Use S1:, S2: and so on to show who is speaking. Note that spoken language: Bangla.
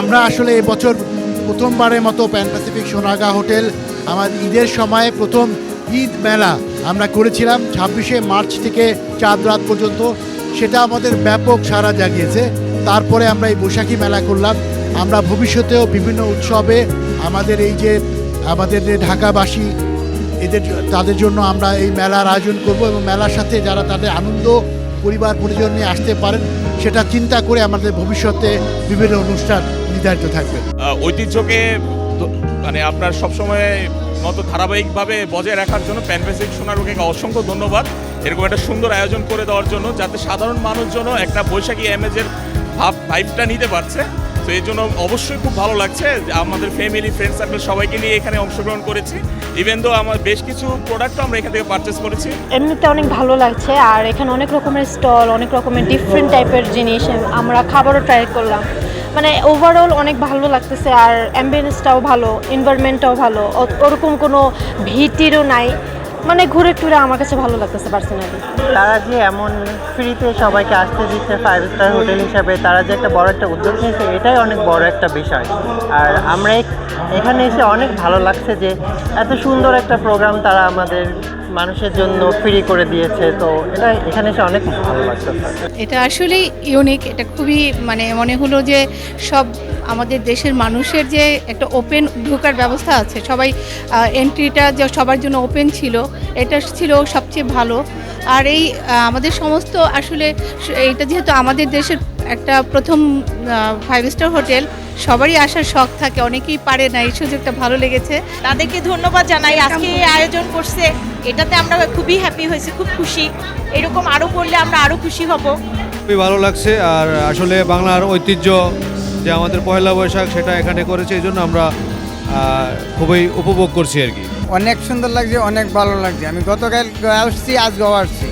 S1: আমরা আসলে এবছর প্রথমবারের মতো প্যান প্যাসিফিক সোনাগা হোটেল, আমাদের ঈদের সময়ে প্রথম ঈদ মেলা আমরা করেছিলাম, ছাব্বিশে মার্চ থেকে চাঁদ রাত পর্যন্ত। সেটা আমাদের ব্যাপক সাড়া জাগিয়েছে। তারপরে আমরা এই বৈশাখী মেলা করলাম। আমরা ভবিষ্যতেও বিভিন্ন উৎসবে আমাদের এই যে আমাদের যে ঢাকাবাসী, এদের তাদের জন্য আমরা এই মেলার আয়োজন করব এবং মেলার সাথে যারা তাদের আনন্দ পরিবার, পরিজন নিয়ে আসতে পারেন, সেটা চিন্তা করে আমাদের ভবিষ্যতে বিভিন্ন অনুষ্ঠান নির্ধারিত থাকবে।
S2: ঐতিহ্যকে মানে আপনার সবসময় মতো ধারাবাহিকভাবে বজায় রাখার জন্য প্যানভেসিক সোনারুকে অসংখ্য ধন্যবাদ। এরকম একটা সুন্দর আয়োজন করে দেওয়ার জন্য যাতে সাধারণ মানুষজনও একটা বৈশাখী এমএজের ভাব ভাইবটা নিতে পারছে। তো এই জন্য অবশ্যই খুব ভালো লাগছে আমাদের ফ্যামিলি ফ্রেন্ড সার্কেল সবাইকে নিয়ে এখানে অংশগ্রহণ করেছি। ইভেন তো আমার বেশ কিছু প্রোডাক্টও আমরা এখান থেকে পারচেস করেছি।
S3: এমনিতে অনেক ভালো লাগছে আর এখানে অনেক রকমের স্টল অনেক রকমের ডিফারেন্ট টাইপের জিনিস আমরা খাবারও ট্রাই করলাম। মানে ওভারঅল অনেক ভালো লাগতেছে আর অ্যাম্বিয়েন্সটাও ভালো এনভায়রনমেন্টটাও ভালো। ওরকম কোনো ভিটিরও নাই। মানে ঘুরে টুরে আমার কাছে ভালো লাগতেছে পার্সোনালি
S4: তারা যে এমন ফ্রিতে সবাইকে আসতে দিচ্ছে ফাইভ স্টার হোটেল হিসাবে, তারা যে একটা বড় একটা উদ্যোগ নিয়েছে, এটাই অনেক বড় একটা বিষয়। আর আমরা এখানে এসে অনেক ভালো লাগছে যে এত সুন্দর একটা প্রোগ্রাম তারা আমাদের মানুষের জন্য ফ্রি করে দিয়েছে। তো এটা এখানে এসে অনেক ভালো লাগছে।
S5: এটা আসলেই ইউনিক এটা খুবই মানে মনে হলো যে সব আমাদের দেশের মানুষের যে একটা ওপেন ঢোকার ব্যবস্থা আছে, সবাই এন্ট্রিটা যে সবার জন্য ওপেন ছিল, এটা ছিল সবচেয়ে ভালো। আর এই আমাদের সমস্ত আসলে এইটা যেহেতু আমাদের দেশের একটা প্রথম ফাইভ স্টার হোটেল সবারই আসার শখ থাকে অনেকেই পারে না এই সুযোগটা ভালো লেগেছে।
S6: তাদেরকে ধন্যবাদ জানাই আজকে এই আয়োজন করছে এটাতে আমরা খুবই হ্যাপি হয়েছি খুব খুশি। এরকম আরও করলে আমরা আরও খুশি হব।
S7: খুবই ভালো লাগছে আর আসলে বাংলার ঐতিহ্য যে আমাদের পয়লা বৈশাখ সেটা এখানে করেছে এই জন্য আমরা খুবই উপভোগ করছি আর কি।
S8: অনেক সুন্দর লাগছে অনেক ভালো লাগছে। আমি গতকাল আসছি আজকেও আসছি।